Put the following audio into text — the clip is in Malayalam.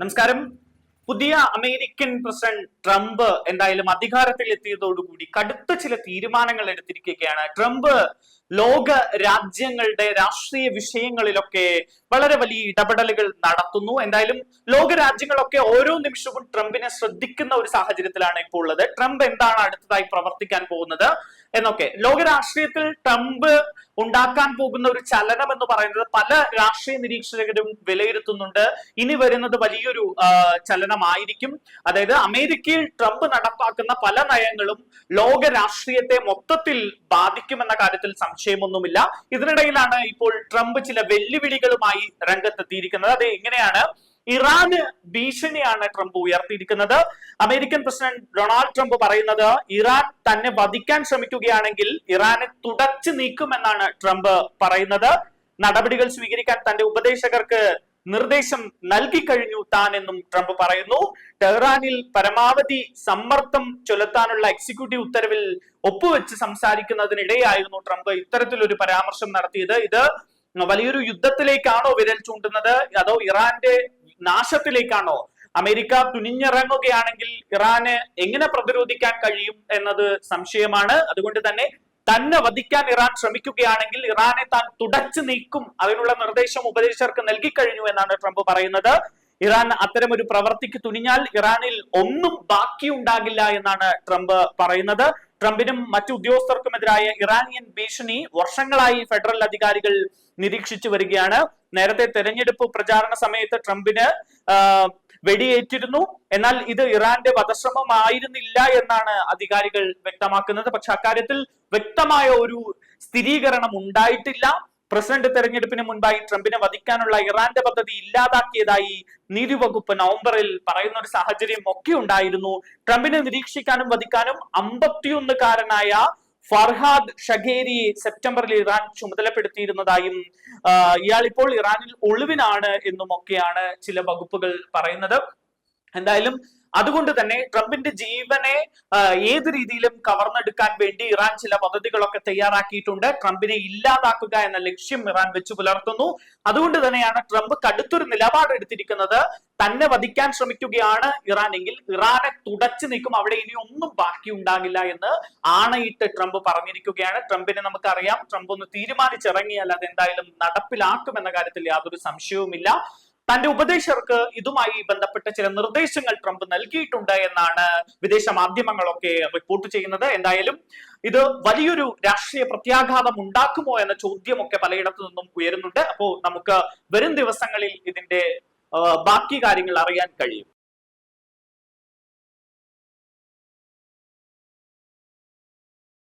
നമസ്കാരം. പുതിയ അമേരിക്കൻ പ്രസിഡന്റ് ട്രംപ് എന്തായാലും അധികാരത്തിൽ എത്തിയതോടുകൂടി കടുത്ത ചില തീരുമാനങ്ങൾ എടുത്തിരിക്കുകയാണ്. ട്രംപ് ലോക രാജ്യങ്ങളുടെ രാഷ്ട്രീയ വിഷയങ്ങളിലൊക്കെ വളരെ വലിയ ഇടപെടലുകൾ നടത്തുന്നു. എന്തായാലും ലോക രാജ്യങ്ങളൊക്കെ ഓരോ നിമിഷവും ട്രംപിനെ ശ്രദ്ധിക്കുന്ന ഒരു സാഹചര്യത്തിലാണ് ഇപ്പോൾ ഉള്ളത്. ട്രംപ് എന്താണ് അടുത്തതായി പ്രവർത്തിക്കാൻ പോകുന്നത് എന്നൊക്കെ. ലോക രാഷ്ട്രീയത്തിൽ ട്രംപ് ഉണ്ടാക്കാൻ പോകുന്ന ഒരു ചലനം എന്ന് പറയുന്നത് പല രാഷ്ട്രീയ നിരീക്ഷകരും വിലയിരുത്തുന്നുണ്ട്. ഇനി വരുന്നത് വലിയൊരു ചലനമായിരിക്കും. അതായത് അമേരിക്കയിൽ ട്രംപ് നടപ്പാക്കുന്ന പല നയങ്ങളും ലോക രാഷ്ട്രീയത്തെ മൊത്തത്തിൽ ബാധിക്കുമെന്ന കാര്യത്തിൽ സംശയമൊന്നുമില്ല. ഇതിനിടയിലാണ് ഇപ്പോൾ ട്രംപ് ചില വെല്ലുവിളികളുമായി രംഗത്തെത്തിയിരിക്കുന്നത്. അത് എങ്ങനെയാണ്? ഇറാന് ഭീഷണിയാണ് ട്രംപ് ഉയർത്തിയിരിക്കുന്നത്. അമേരിക്കൻ പ്രസിഡന്റ് ഡൊണാൾഡ് ട്രംപ് പറയുന്നത് ഇറാൻ തന്നെ വധിക്കാൻ ശ്രമിക്കുകയാണെങ്കിൽ ഇറാനെ തുടച്ചു നീക്കുമെന്നാണ് ട്രംപ് പറയുന്നത്. നടപടികൾ സ്വീകരിക്കാൻ തന്റെ ഉപദേശകർക്ക് നിർദ്ദേശം നൽകി കഴിഞ്ഞു താൻ എന്നും ട്രംപ് പറയുന്നു. ടെഹ്റാനിൽ പരമാവധി സമ്മർദ്ദം ചെലുത്താനുള്ള എക്സിക്യൂട്ടീവ് ഉത്തരവിൽ ഒപ്പുവെച്ച് സംസാരിക്കുന്നതിനിടെയായിരുന്നു ട്രംപ് ഇത്തരത്തിലൊരു പരാമർശം നടത്തിയത്. ഇത് വലിയൊരു യുദ്ധത്തിലേക്കാണോ വിരൽ ചൂണ്ടുന്നത്? അതോ ഇറാന്റെ നാശത്തിലേക്കാണോ അമേരിക്ക തുനിഞ്ഞിറങ്ങുകയാണെങ്കിൽ ഇറാന് എങ്ങനെ പ്രതിരോധിക്കാൻ കഴിയും എന്നത് സംശയമാണ്. അതുകൊണ്ട് തന്നെ തന്നെ വധിക്കാൻ ഇറാൻ ശ്രമിക്കുകയാണെങ്കിൽ ഇറാനെ താൻ തുടച്ചു നീക്കും അതിനുള്ള നിർദ്ദേശം ഉപദേശകർക്ക് നൽകിക്കഴിഞ്ഞു എന്നാണ് ട്രംപ് പറയുന്നത്. ഇറാൻ അത്തരം ഒരു പ്രവർത്തിക്ക് തുനിഞ്ഞാൽ ഇറാനിൽ ഒന്നും ബാക്കിയുണ്ടാകില്ല എന്നാണ് ട്രംപ് പറയുന്നത്. ട്രംപിനും മറ്റു ഉദ്യോഗസ്ഥർക്കുമെതിരായ ഇറാനിയൻ ഭീഷണി വർഷങ്ങളായി ഫെഡറൽ അധികാരികൾ നിരീക്ഷിച്ചു വരികയാണ്. നേരത്തെ തെരഞ്ഞെടുപ്പ് പ്രചാരണ സമയത്ത് ട്രംപിന് വെടിയേറ്റിരുന്നു. എന്നാൽ ഇത് ഇറാന്റെ വധശ്രമമായിരുന്നില്ല എന്നാണ് അധികാരികൾ വ്യക്തമാക്കുന്നത്. പക്ഷെ അക്കാര്യത്തിൽ വ്യക്തമായ ഒരു സ്ഥിരീകരണം ഉണ്ടായിട്ടില്ല. പ്രസിഡന്റ് തെരഞ്ഞെടുപ്പിന് മുൻപായി ട്രംപിനെ വധിക്കാനുള്ള ഇറാന്റെ പദ്ധതി ഇല്ലാതാക്കിയതായി നീതിവകുപ്പ് നവംബറിൽ പറയുന്ന ഒരു സാഹചര്യം ഒക്കെ ഉണ്ടായിരുന്നു. ട്രംപിനെ നിരീക്ഷിക്കാനും വധിക്കാനും അമ്പത്തിയൊന്നുകാരനായ ഫർഹാദ് ഷഗേരി സെപ്റ്റംബറിൽ ഇറാൻ ചുമതലപ്പെടുത്തിയിരുന്നതായും ഇയാൾ ഇപ്പോൾ ഇറാനിൽ ഒളിവിനാണ് എന്നും ഒക്കെയാണ് ചില വകുപ്പുകൾ പറയുന്നത്. എന്തായാലും അതുകൊണ്ട് തന്നെ ട്രംപിന്റെ ജീവനെ ഏത് രീതിയിലും കവർന്നെടുക്കാൻ വേണ്ടി ഇറാൻ ചില പദ്ധതികളൊക്കെ തയ്യാറാക്കിയിട്ടുണ്ട്. ട്രംപിനെ ഇല്ലാതാക്കുക എന്ന ലക്ഷ്യം ഇറാൻ വെച്ച് പുലർത്തുന്നു. അതുകൊണ്ട് തന്നെയാണ് ട്രംപ് കടുത്തൊരു നിലപാട് എടുത്തിരിക്കുന്നത്. തന്നെ വധിക്കാൻ ശ്രമിക്കുകയാണ് ഇറാൻ എങ്കിൽ ഇറാനെ തുടച്ചു നീക്കും. അവിടെ ഇനി ഒന്നും ബാക്കി ഉണ്ടാകില്ല എന്ന് ആണയിട്ട് ട്രംപ് പറഞ്ഞിരിക്കുകയാണ്. ട്രംപിനെ നമുക്കറിയാം. ട്രംപ് ഒന്ന് തീരുമാനിച്ചിറങ്ങിയാൽ അത് എന്തായാലും നടപ്പിലാക്കുമെന്ന കാര്യത്തിൽ യാതൊരു സംശയവുമില്ല. തന്റെ ഉപദേശകർക്ക് ഇതുമായി ബന്ധപ്പെട്ട ചില നിർദ്ദേശങ്ങൾ ട്രംപ് നൽകിയിട്ടുണ്ട് എന്നാണ് വിദേശ മാധ്യമങ്ങളൊക്കെ റിപ്പോർട്ട് ചെയ്യുന്നത്. എന്തായാലും ഇത് വലിയൊരു രാഷ്ട്രീയ പ്രത്യാഘാതം ഉണ്ടാക്കുമോ എന്ന ചോദ്യമൊക്കെ പലയിടത്തു നിന്നും ഉയരുന്നുണ്ട്. അപ്പോ നമുക്ക് വരും ദിവസങ്ങളിൽ ഇതിന്റെ ബാക്കി കാര്യങ്ങൾ അറിയാൻ കഴിയും.